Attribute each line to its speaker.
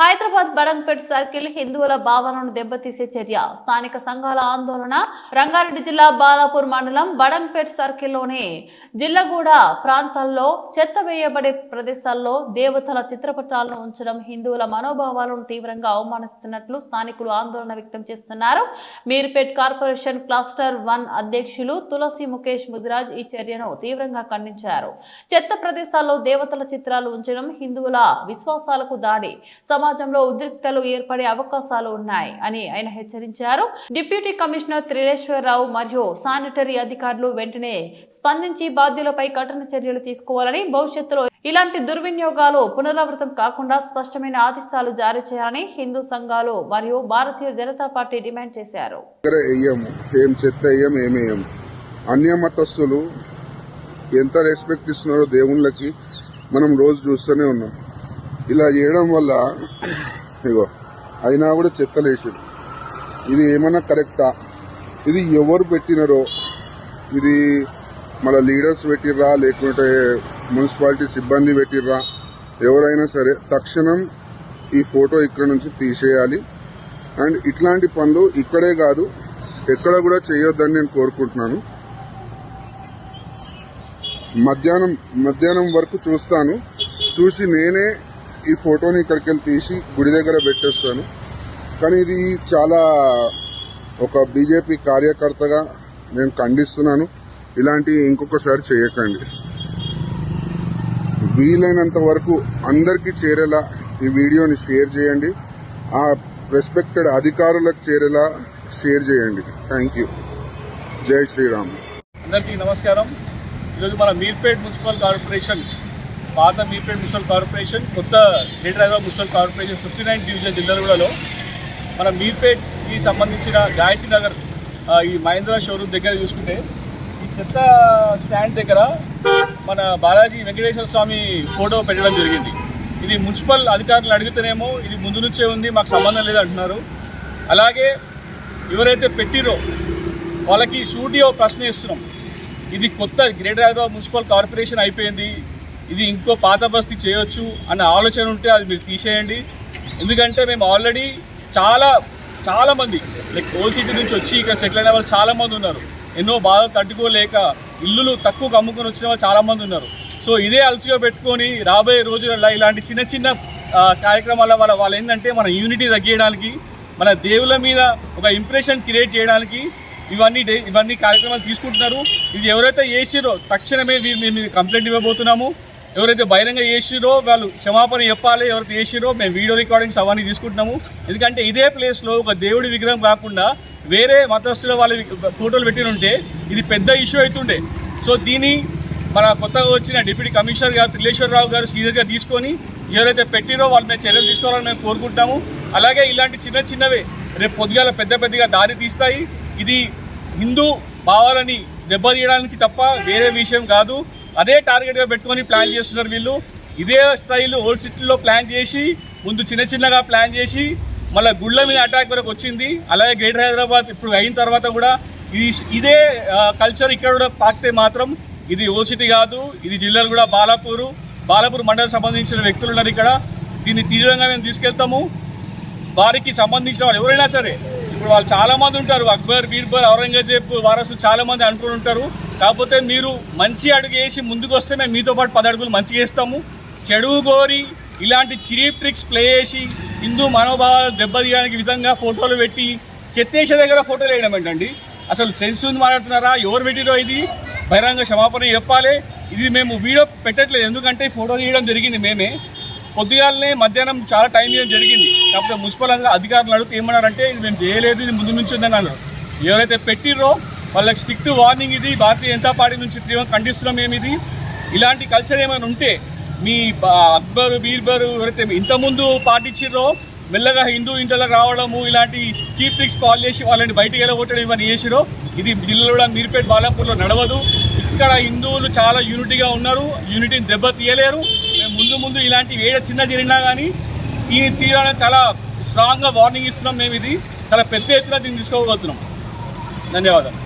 Speaker 1: Hyderabad Badangpet circle హిందువుల భావనను దెబ్బతీసే చర్య. స్థానిక సంఘాల ఆందోళన రంగారెడ్డి జిల్లా బాలాపూర్ మండలం బడంగ్పేట్ సర్కిల్లోని. జిల్లగూడ ప్రాంతాల్లో చెత్త వేయబడే ప్రదేశాల్లో దేవతల చిత్రపటాలను ఉంచడం హిందువుల మనోభావాలను తీవ్రంగా అవమానిస్తున్నట్లు స్థానికులు ఆందోళన వ్యక్తం చేస్తున్నారు. మీర్పేట్ కార్పొరేషన్ క్లస్టర్ వన్ అధ్యక్షులు తులసి ముఖేష్ ముదిరాజ్ ఈ చర్యను తీవ్రంగా ఖండించారు. చెత్త ప్రదేశాల్లో దేవతల చిత్రాలు ఉంచడం హిందువుల విశ్వాసాలకు దాడి. సమాజంలో ఉద్రిక్తలు ఏర్పడే అవకాశాలు ఉన్నాయి అని ఆయన హెచ్చరించారు. డిప్యూటీ కమిషనర్ త్రిలేశ్వరరావు మరియు శానిటరీ అధికారులు వెంటనే స్పందించి బాధ్యులపై కఠిన చర్యలు తీసుకోవాలని భవిష్యత్తులో ఇలాంటి దుర్వినియోగాలు పునరావృతం కాకుండా స్పష్టమైన ఆదేశాలు జారీ చేయాలని హిందూ సంఘాలు మరియు భారతీయ జనతా పార్టీ డిమాండ్ చేశారు.
Speaker 2: దగ్గర ఏం చెత్త ఎంత రెస్పెక్ట్ ఇస్తున్నారో దేవుళ్ళకి మనం రోజు చూస్తూనే ఉన్నాం. ఇలా చేయడం వల్ల ఇగో అయినా కూడా చెత్తలేసారు ఇది ఏమన్నా కరెక్టా? ఇది ఎవరు పెట్టినారో? ఇది మన లీడర్స్ పెట్టిర్రా? లేకుంటే మున్సిపాలిటీ సిబ్బంది పెట్టిర్రా? ఎవరైనా సరే తక్షణం ఈ ఫోటో ఇక్కడ నుంచి తీసేయాలి. అండ్ ఇట్లాంటి పనులు ఇక్కడే కాదు ఎక్కడ కూడా చేయొద్దని నేను కోరుకుంటున్నాను. మధ్యాహ్నం మధ్యాహ్నం వరకు చూస్తాను. చూసి నేనే ఈ ఫోటోని ఇక్కడికి వెళ్ళి తీసి గుడి దగ్గర పెట్టేస్తాను. కానీ ఇది చాలా ఒక బీజేపీ కార్యకర్తగా నేను ఖండిస్తున్నాను. ఇలాంటి ఇంకొకసారి చేయకండి. వీలైనంత వరకు అందరికీ చేరేలా ఈ వీడియోని షేర్ చేయండి. ఆ రెస్పెక్టెడ్ అధికారులకు చేరేలా షేర్ చేయండి. Thank you. జై శ్రీరామ్.
Speaker 3: అందరికీ నమస్కారం. ఈరోజు మన మీర్పేట్ మున్సిపల్ కార్పొరేషన్ పాత మీపేట్ మున్సిపల్ కార్పొరేషన్ కొత్త greater Hyderabad municipal corporation fifty nine division జిల్లాగూడలో మన మీర్పేట్కి సంబంధించిన గాయత్రి నగర్ ఈ మహేంద్ర షోరూమ్ దగ్గర చూసుకుంటే ఈ చెత్త స్టాండ్ దగ్గర మన బాలాజీ వెంకటేశ్వర స్వామి ఫోటో పెట్టడం జరిగింది. ఇది మున్సిపల్ అధికారులు అడిగితేనేమో ఇది ముందు నుంచే ఉంది మాకు సంబంధం లేదు అంటున్నారు. అలాగే ఎవరైతే పెట్టిరో వాళ్ళకి సూటిగా ఒక ప్రశ్న ఇస్తున్నాం ఇది కొత్త గ్రేటర్ హైదరాబాద్ మున్సిపల్ కార్పొరేషన్ అయిపోయింది ఇది ఇంకో పాత బస్తీ చేయొచ్చు అన్న ఆలోచన ఉంటే అది మీరు తీసేయండి. ఎందుకంటే మేము ఆల్రెడీ చాలా చాలామంది లైక్ ఓల్డ్ సిటీ నుంచి వచ్చి ఇక్కడ సెటిల్ అయిన వాళ్ళు చాలామంది ఉన్నారు. ఎన్నో బాధలు తట్టుకోలేక ఇల్లులు తక్కువ అమ్ముకొని వచ్చిన వాళ్ళు చాలామంది ఉన్నారు. సో ఇదే అలసిగా పెట్టుకొని రాబోయే రోజులలో ఇలాంటి చిన్న చిన్న కార్యక్రమాల వల్ల వాళ్ళు ఏంటంటే మన యూనిటీ తగ్గించడానికి మన దేవుళ్ళ మీద ఒక ఇంప్రెషన్ క్రియేట్ చేయడానికి ఇవన్నీ డే- ఇవన్నీ కార్యక్రమాలు తీసుకుంటున్నారు. ఇది ఎవరైతే చేసిరో తక్షణమే వీ- మేము కంప్లైంట్ ఇవ్వబోతున్నాము. ఎవరైతే బహిరంగ చేసిరో వాళ్ళు క్షమాపణ చెప్పాలి ఎవరైతే చేసిరో మేము వీడియో రికార్డింగ్స్ అవన్నీ తీసుకుంటున్నాము. ఎందుకంటే ఇదే ప్లేస్లో ఒక దేవుడి విగ్రహం కాకుండా వేరే మతస్థుల వాళ్ళ ఫోటోలు పెట్టినుంటే ఇది పెద్ద ఇష్యూ అవుతుండే. సో దీన్ని మన కొత్తగా వచ్చిన డిప్యూటీ కమిషనర్ గారు త్రిలేశ్వరరావు గారు సీరియస్గా తీసుకొని ఎవరైతే పెట్టిరో వాళ్ళ మీద చర్యలు తీసుకోవాలని మేము కోరుకుంటాము అలాగే ఇలాంటి చిన్న చిన్నవే రేపు పొద్దుగాల పెద్ద పెద్దగా దారి తీస్తాయి. ఇది హిందూ భావాలని దెబ్బతీయడానికి తప్ప వేరే విషయం కాదు. అదే టార్గెట్గా పెట్టుకొని ప్లాన్ చేస్తున్నారు వీళ్ళు. ఇదే స్థాయిలో ఓల్డ్ సిటీలో ప్లాన్ చేసి ముందు చిన్న చిన్నగా ప్లాన్ చేసి మళ్ళీ గుళ్ళ మీద అటాక్ వరకు వచ్చింది. అలాగే గ్రేటర్ హైదరాబాద్ ఇప్పుడు అయిన తర్వాత కూడా ఇది ఇదే కల్చర్ ఇక్కడ కూడా పాకితే మాత్రం ఇది ఓల్డ్ సిటీ కాదు ఇది జిల్లాలు కూడా బాలాపూరు. బాలాపూర్ మండలం సంబంధించిన వ్యక్తులు ఉన్నారు ఇక్కడ. దీన్ని తీవ్రంగా మేము తీసుకెళ్తాము. వారికి సంబంధించిన వాళ్ళు ఎవరైనా సరే ఇప్పుడు వాళ్ళు చాలామంది ఉంటారు. అక్బర్ బీర్బల్ ఔరంగజేబ్ వారసులు చాలామంది అనుకుని ఉంటారు. కాకపోతే మీరు మంచి అడుగు వేసి ముందుకు వస్తే మేము మీతో పాటు పది అడుగులు మంచిగా వేస్తాము. చెడు గోరి ఇలాంటి చీప్ ట్రిక్స్ ప్లే చేసి హిందూ మనోభావాలు దెబ్బతీయడానికి విధంగా ఫోటోలు పెట్టి చెత్తేసే దగ్గర ఫోటోలు వేయడం ఏంటండి? అసలు సెన్స్ ఉంది మాట్లాడుతున్నారా? ఎవరు పెట్టిరో ఇది? బహిరంగ క్షమాపణ చెప్పాలి. ఇది మేము వీడియో పెట్టట్లేదు. ఎందుకంటే ఫోటో తీయడం జరిగింది మేమే. పొద్దుగాలనే మధ్యాహ్నం చాలా టైం ఇవ్వడం జరిగింది. కాకపోతే మున్సిపల్ అధికారులు అడిగితే ఏమన్నారంటే ఇది మేము చేయలేదు ఇది ముందు నుంచి ఉందని అన్నారు. ఎవరైతే పెట్టిర్రో వాళ్ళకి స్ట్రిక్ట్ వార్నింగ్ ఇది భారతీయ జనతా పార్టీ నుంచి తీవ్రంగా ఖండిస్తున్నాం మేము ఇది. ఇలాంటి కల్చర్ ఏమైనా ఉంటే మీ అక్బర్ బీర్బర్ ఎవరైతే ఇంతకుముందు పాటించిర్రో మెల్లగా హిందూ ఇంటర్లకు రావడము ఇలాంటి చీప్ ట్రిక్స్ కాల్ చేసి వాళ్ళని బయటికి వెళ్ళగొట్టడం ఇవన్నీ చేసిరో ఇది జిల్లాలో మీర్పేట్ బాలాపూర్లో నడవదు. ఇక్కడ హిందువులు చాలా యూనిటీగా ఉన్నారు యూనిటీని దెబ్బ రోజుల ముందు ఇలాంటి ఏడ చిన్న జరిగినా కానీ ఈ తీరాలని చాలా స్ట్రాంగ్గా వార్నింగ్ ఇస్తున్నాం మేము ఇది. చాలా పెద్ద ఎత్తున దీన్ని తీసుకోబోతున్నాం ధన్యవాదాలు.